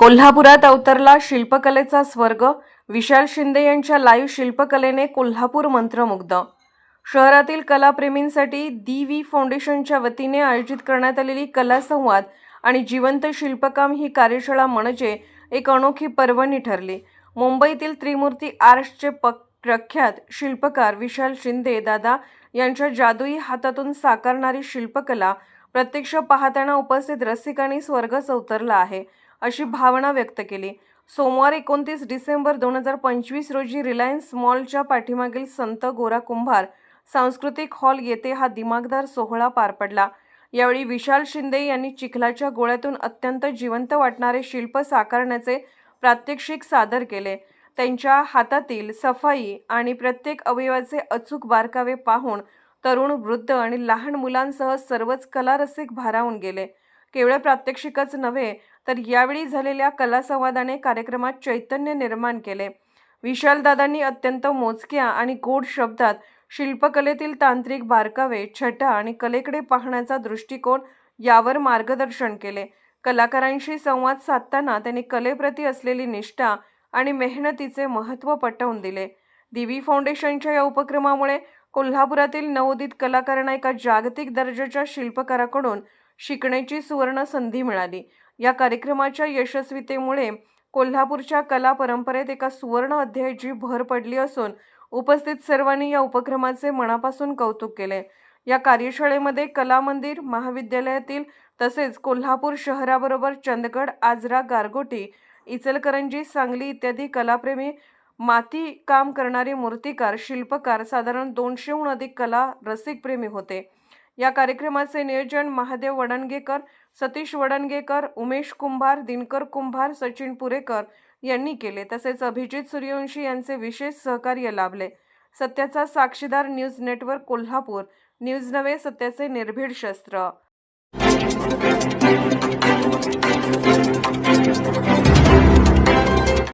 कोल्हापुरात अवतरला शिल्पकलेचा स्वर्ग विशाल शिंदे यांच्या लाईव्ह शिल्पकलेने कोल्हापूर मंत्रमुग्ध. शहरातील कलाप्रेमींसाठी दी व्ही फाउंडेशनच्या वतीने आयोजित करण्यात आलेली कला संवाद आणि जिवंत शिल्पकाम ही कार्यशाळा म्हणजे एक अनोखी पर्वणी ठरली. मुंबईतील त्रिमूर्ती आर्ट्सचे प प्रख्यात शिल्पकार विशाल शिंदे दादा यांच्या जादुई हातातून साकारणारी शिल्पकला प्रत्यक्ष पाहताना उपस्थित रसिकांनी स्वर्गच उतरला आहे. अशी भावना व्यक्त केली. सोमवार एकोणतीस डिसेंबर दोन हजार पंचवीस रोजी रिलायन्स मॉलच्या पाठीमागील संत गोरा कुंभार सांस्कृतिक हॉल येथे हा दिमागदार सोहळा पार पडला. यावेळी विशाल शिंदे यांनी चिखलाच्या गोळ्यातून अत्यंत जिवंत वाटणारे शिल्प साकारण्याचे प्रात्यक्षिक सादर केले. त्यांच्या हातातील सफाई आणि प्रत्येक अवयवाचे अचूक बारकावे पाहून तरुण वृद्ध आणि लहान मुलांसह सर्वच कलारसिक भारावून गेले. केवळ प्रात्यक्षिकच नव्हे तर यावेळी झालेल्या कलासंवादाने कार्यक्रमात चैतन्य निर्माण केले. विशालदादांनी अत्यंत मोजक्या आणि गोड शब्दात शिल्पकलेतील तांत्रिक बारकावे छटा आणि कलेकडे पाहण्याचा दृष्टिकोन यावर मार्गदर्शन केले. कलाकारांशी संवाद साधताना त्यांनी कलेप्रती असलेली निष्ठा आणि मेहनतीचे महत्त्व पटवून दिले. दिवी फाउंडेशनच्या या उपक्रमामुळे कोल्हापुरातील नवोदित कलाकारांना एका जागतिक दर्जाच्या शिल्पकाराकडून शिकण्याची सुवर्ण संधी मिळाली. या कार्यक्रमाच्या यशस्वीतेमुळे कोल्हापूरच्या कला परंपरेत एका सुवर्ण अध्यायाची भर पडली असून उपस्थित सर्वांनी या उपक्रमाचे मनापासून कौतुक केले. या कार्यशाळेमध्ये कला मंदिर महाविद्यालयातील तसेच कोल्हापूर शहराबरोबर चंदगड आजरा गारगोटी इचलकरंजी सांगली इत्यादी कलाप्रेमी माती काम करणारे मूर्तिकार शिल्पकार साधारण दोनशेहून अधिक कला रसिकप्रेमी होते. या कार्यक्रमाचे नियोजन महादेव वडणगेकर सतीश वडणगेकर उमेश कुंभार दिनकर कुंभार सचिन पुरेकर यांनी केले. तसेच अभिजित सूर्यवंशी यांचे विशेष सहकार्य लाभले. सत्याचा साक्षीदार न्यूज नेटवर्क कोल्हापूर. न्यूज नवे सत्याचे निर्भीड शस्त्र.